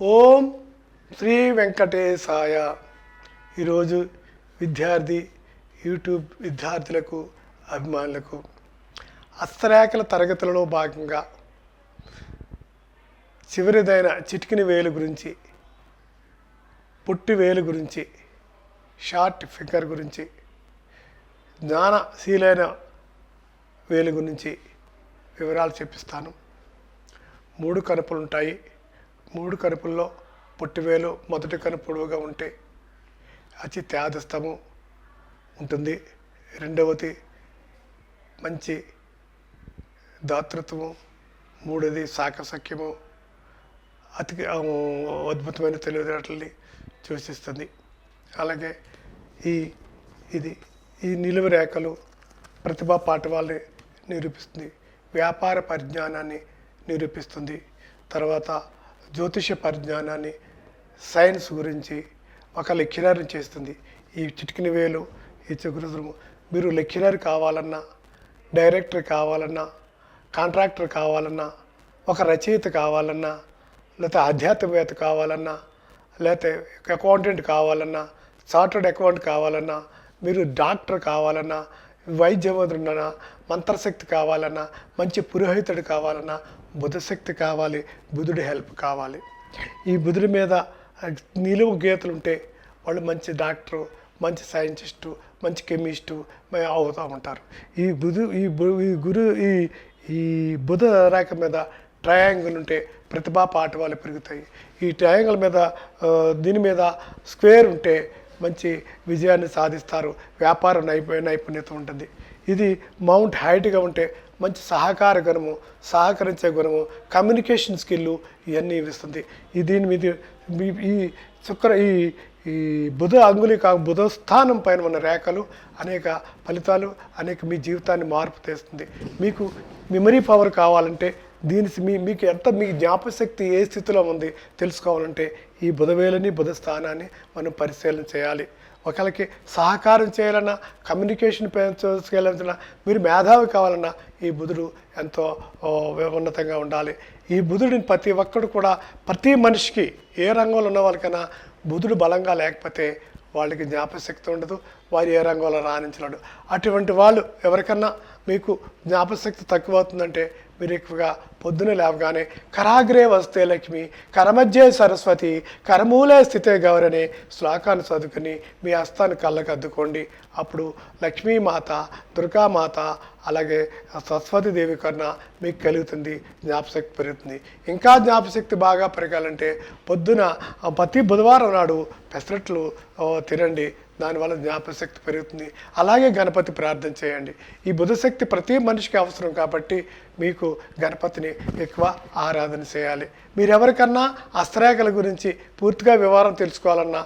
ఓం శ్రీ వెంకటేశాయ. ఈరోజు విద్యార్థి యూట్యూబ్ విద్యార్థులకు అభిమానులకు అస్తరేఖల తరగతులలో భాగంగా చివరిదైన చిటికిన వేలు గురించి పుట్టి వేలు గురించి షార్ట్ ఫింగర్ గురించి జ్ఞానశీలైన వేలు గురించి వివరాలు చెప్పిస్తాను. మూడు కనుపులు ఉంటాయి మూడు కనుపుల్లో పుట్టివేలు మొదటి కనుపు పొడవుగా ఉంటే అతి త్యాదస్తము ఉంటుంది. రెండవది మంచి దాతృత్వము. మూడోది సాకసఖ్యము. అతి అద్భుతమైన తెలివితేటల్ని సూచిస్తుంది. అలాగే ఈ ఇది ఈ నిలువు రేఖలు ప్రతిభా పాఠవాల్ని నిరూపిస్తుంది. వ్యాపార పరిజ్ఞానాన్ని నిరూపిస్తుంది. తర్వాత జ్యోతిష పరిజ్ఞానాన్ని సైన్స్ గురించి ఒక లెక్చరర్ని చేస్తుంది. ఈ చిటికిన వేలు ఈ చతురస్రము మీరు లెక్చరర్ కావాలన్నా డైరెక్టర్ కావాలన్నా కాంట్రాక్టర్ కావాలన్నా ఒక రచయిత కావాలన్నా లేకపోతే ఆధ్యాత్మికవేత్త కావాలన్నా లేకపోతే అకౌంటెంట్ కావాలన్నా చార్టర్డ్ అకౌంట్ కావాలన్నా మీరు డాక్టర్ కావాలన్నా వైద్యవంతుడన్నా మంత్రశక్తి కావాలన్నా మంచి పురోహితుడు కావాలన్నా బుధశక్తి కావాలి బుధుడి హెల్ప్ కావాలి. ఈ బుధుడి మీద నిలువు గీతలు ఉంటే వాళ్ళు మంచి డాక్టరు మంచి సైంటిస్టు మంచి కెమిస్టు అవుతూ ఉంటారు. ఈ బుధు ఈ ఈ గురు ఈ ఈ బుధ రేఖ మీద ట్రయాంగిల్ ఉంటే ప్రతిభా పాఠవాలు పెరుగుతాయి. ఈ ట్రయాంగిల్ మీద దీని మీద స్క్వేర్ ఉంటే మంచి విజయాన్ని సాధిస్తారు. వ్యాపార నైపు నైపుణ్యత ఉంటుంది. ఇది మౌంట్ హైట్గా ఉంటే మంచి సహకార గుణము సహకరించే గుణము కమ్యూనికేషన్ స్కిల్ ఇవన్నీ ఇస్తుంది. ఈ దీని మీద ఈ- ఈ శుక్ర ఈ ఈ బుధ అంగులి కా బుధ స్థానం పైన ఉన్న రేఖలు అనేక ఫలితాలు అనేక మీ జీవితాన్ని మార్పు తెస్తుంది. మీకు మెమరీ పవర్ కావాలంటే దీని మీ మీకు ఎంత మీ జ్ఞాపశక్తి ఏ స్థితిలో ఉంది తెలుసుకోవాలంటే ఈ బుధవేలని బుధ స్థానాన్ని మనం పరిశీలన చేయాలి. ఒకళ్ళకి సహకారం చేయాలన్నా కమ్యూనికేషన్ చేయాలన్నా మీరు మేధావి కావాలన్నా ఈ బుధుడు ఎంతో ఉన్నతంగా ఉండాలి. ఈ బుధుడిని ప్రతి ఒక్కడు కూడా ప్రతి మనిషికి ఏ రంగంలో ఉన్న వాళ్ళకైనా బుధుడు బలంగా లేకపోతే వాళ్ళకి జ్ఞాపశక్తి ఉండదు వారు ఏ రంగంలో రాణించలేడు. అటువంటి వాళ్ళు ఎవరికన్నా మీకు జ్ఞాపశక్తి తక్కువ అవుతుందంటే మీరు ఎక్కువగా పొద్దున లేవగానే కరాగ్రే వస్తే లక్ష్మి కరమధ్యే సరస్వతి కరమూలే స్థితే గౌరని శ్లోకాన్ని చదువుకుని మీ హస్తాన్ని కళ్ళకు అద్దుకోండి. అప్పుడు లక్ష్మీమాత దుర్గామాత అలాగే సరస్వతి దేవి కన్నా మీకు కలుగుతుంది జ్ఞాపశక్తి పెరుగుతుంది. ఇంకా జ్ఞాపశక్తి బాగా పెరగాలంటే పొద్దున ప్రతి బుధవారం నాడు పెసరట్లు తినండి. దానివల్ల జ్ఞాపశక్తి పెరుగుతుంది. అలాగే గణపతి ప్రార్థన చేయండి. ఈ బుధశక్తి ప్రతి మనిషికి అవసరం కాబట్టి మీకు గణపతిని ఎక్కువ ఆరాధన చేయాలి. మీరెవరికన్నా ఎవరికన్నా గురించి పూర్తిగా వివరం తెలుసుకోవాలన్నా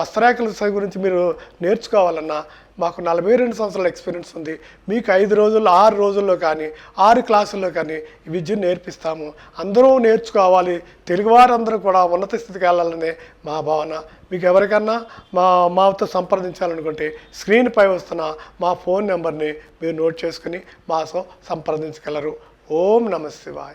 అస్త్రేఖల గురించి మీరు నేర్చుకోవాలన్నా మాకు నలభై రెండు సంవత్సరాల ఎక్స్పీరియన్స్ ఉంది. మీకు ఐదు రోజుల్లో ఆరు రోజుల్లో కానీ ఆరు క్లాసుల్లో కానీ విద్యను నేర్పిస్తాము. అందరూ నేర్చుకోవాలి. తెలుగువారందరూ కూడా ఉన్నత స్థితికి వెళ్ళాలనే మా భావన. మీకు ఎవరికన్నా మా మాతో సంప్రదించాలనుకుంటే స్క్రీన్పై వస్తున్న మా ఫోన్ నెంబర్ని మీరు నోట్ చేసుకుని మాతో సంప్రదించగలరు. ఓం నమ శివాయ